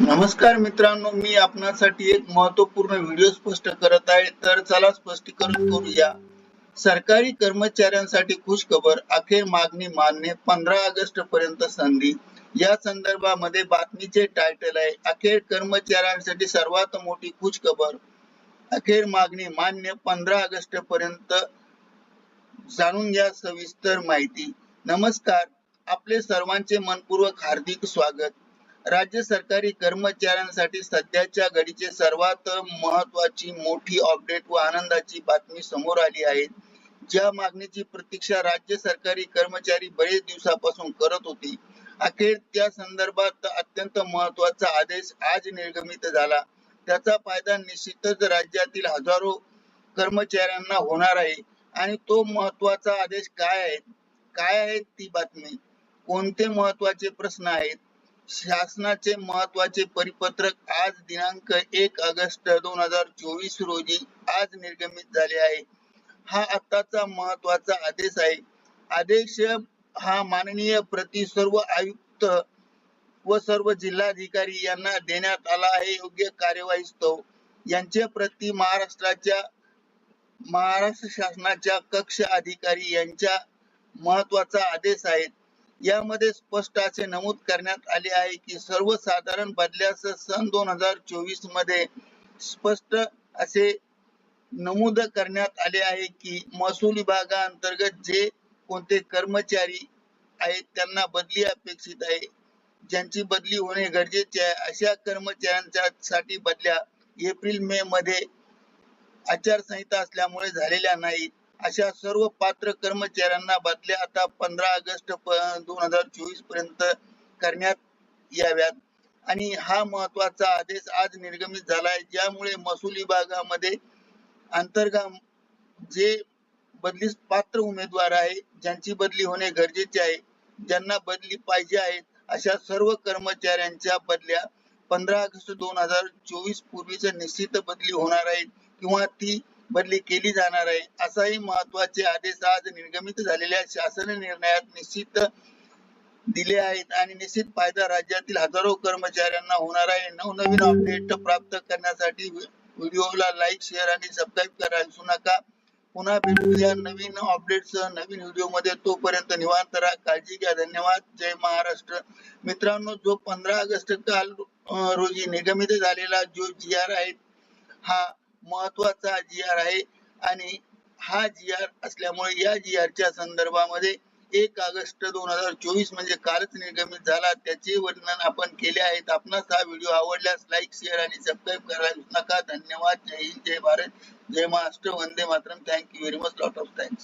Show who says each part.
Speaker 1: नमस्कार मित्रांनो मी आपणासाठी एक महत्त्वपूर्ण व्हिडिओ स्पष्ट करत आहे. तर चला स्पष्टीकरण करूया. सरकारी कर्मचाऱ्यांसाठी खुश खबर अखेर मागणी मान्य पंधरा ऑगस्ट पर्यंत संधी. या संदर्भामध्ये बातमीचे टायटल आहे अखेर कर्मचाऱ्यांसाठी सर्वात मोठी खुश खबर अखेर मागणी मान्य पंधरा ऑगस्ट पर्यंत जाणून घ्या सविस्तर माहिती. नमस्कार आपले सर्वांचे मनपूर्वक हार्दिक स्वागत. राज्य सरकारी कर्मचाऱ्यांसाठी सध्याच्या घडीचे सर्वात महत्वाची मोठी अपडेट व आनंदाची बातमी समोर आली आहे. ज्या मागणीची प्रतीक्षा राज्य सरकारी कर्मचारी बरेच दिवसापासून करत होती. अखेर त्या संदर्भात अत्यंत महत्त्वाचा आदेश आज निर्गमित झाला. त्याचा फायदा निश्चितच राज्यातील हजारो कर्मचाऱ्यांना होणार आहे. आणि तो महत्त्वाचा आदेश काय आहे? काय आहे ती बातमी? कोणते महत्त्वाचे प्रश्न आहेत? शासनाचे महत्त्वाचे परिपत्रक आज दिनांक एक ऑगस्ट दोन हजार चोवीस रोजी आज निर्गमित झाले आहे. हा आताचा महत्त्वाचा आदेश आहे. आदेश हा माननीय प्रति सर्व आयुक्त व सर्व जिल्हाधिकारी यांना देण्यात आला आहे. योग्य कार्यवाहीस्तव यांचे प्रति महाराष्ट्राच्या महाराष्ट्र शासनाच्या कक्ष अधिकारी यांच्या महत्त्वाचा आदेश आहेत. यामध्ये स्पष्ट असे नमूद करण्यात आले आहे की सर्वसाधारण बदल्यास सन दोन हजार चोवीसमध्ये स्पष्ट असे नमूद करण्यात आले आहे की महसूल विभागाअंतर्गत जे कोणते कर्मचारी आहेत त्यांना बदली अपेक्षित आहे. ज्यांची बदली होणे गरजेचे आहे अशा कर्मचाऱ्यांच्या साठी बदल्या एप्रिल मे मध्ये आचारसंहिता असल्यामुळे झालेल्या नाहीत. अशा सर्व पात्र कर्मचाऱ्यांना बदल्या आता पंधरा ऑगस्ट दोन हजार चोवीसपर्यंत करण्यात याव्यात. आणि हा महत्त्वाचा आदेश आज निर्गमित झाला आहे ज्यामुळे महसूल विभागामध्ये अंतर्गत जे बदलीस पात्र उमेदवार आहे ज्यांची बदली होणे गरजेचे आहे ज्यांना बदली पाहिजे आहे अशा सर्व कर्मचाऱ्यांच्या बदल्या पंधरा ऑगस्ट दोन हजार चोवीस पूर्वीच निश्चित बदली होणार आहे किंवा ती बदली केली जाणार आहे. असाही महत्त्वाचे आदेश आज निर्गमित झालेल्या शासन निर्णयात निश्चित दिले आहेत आणि निश्चित फायदा राज्यातील हजारो कर्मचाऱ्यांना होणार आहे. नवनवीन अपडेट प्राप्त करण्यासाठी व्हिडिओला लाईक शेअर आणि सबस्क्राईब करा. विसरू नका. पुन्हा भेटूया नवीन अपडेट्स नवीन व्हिडिओमध्ये तोपर्यंत निवांत राहा. काळजी घ्या. धन्यवाद. जय महाराष्ट्र. मित्रांनो जो पंधरा ऑगस्ट काल रोजी निगमित झालेला जो जी आर आहे हा महत्त्वाचा जी आर आहे. आणि हा जी आर असल्यामुळे या जी च्या संदर्भामध्ये एक ऑगस्ट दोन हजार चोवीस म्हणजे कालच निर्गमित झाला. त्याचे वर्णन आपण केले आहेत. आपणास हा व्हिडिओ आवडल्यास लाईक शेअर आणि सबस्क्राईब करायला नका. धन्यवाद. जय हिंद जय भारत. जय महाराष्ट्र. वंदे Mataram. Thank you very much lot of thanks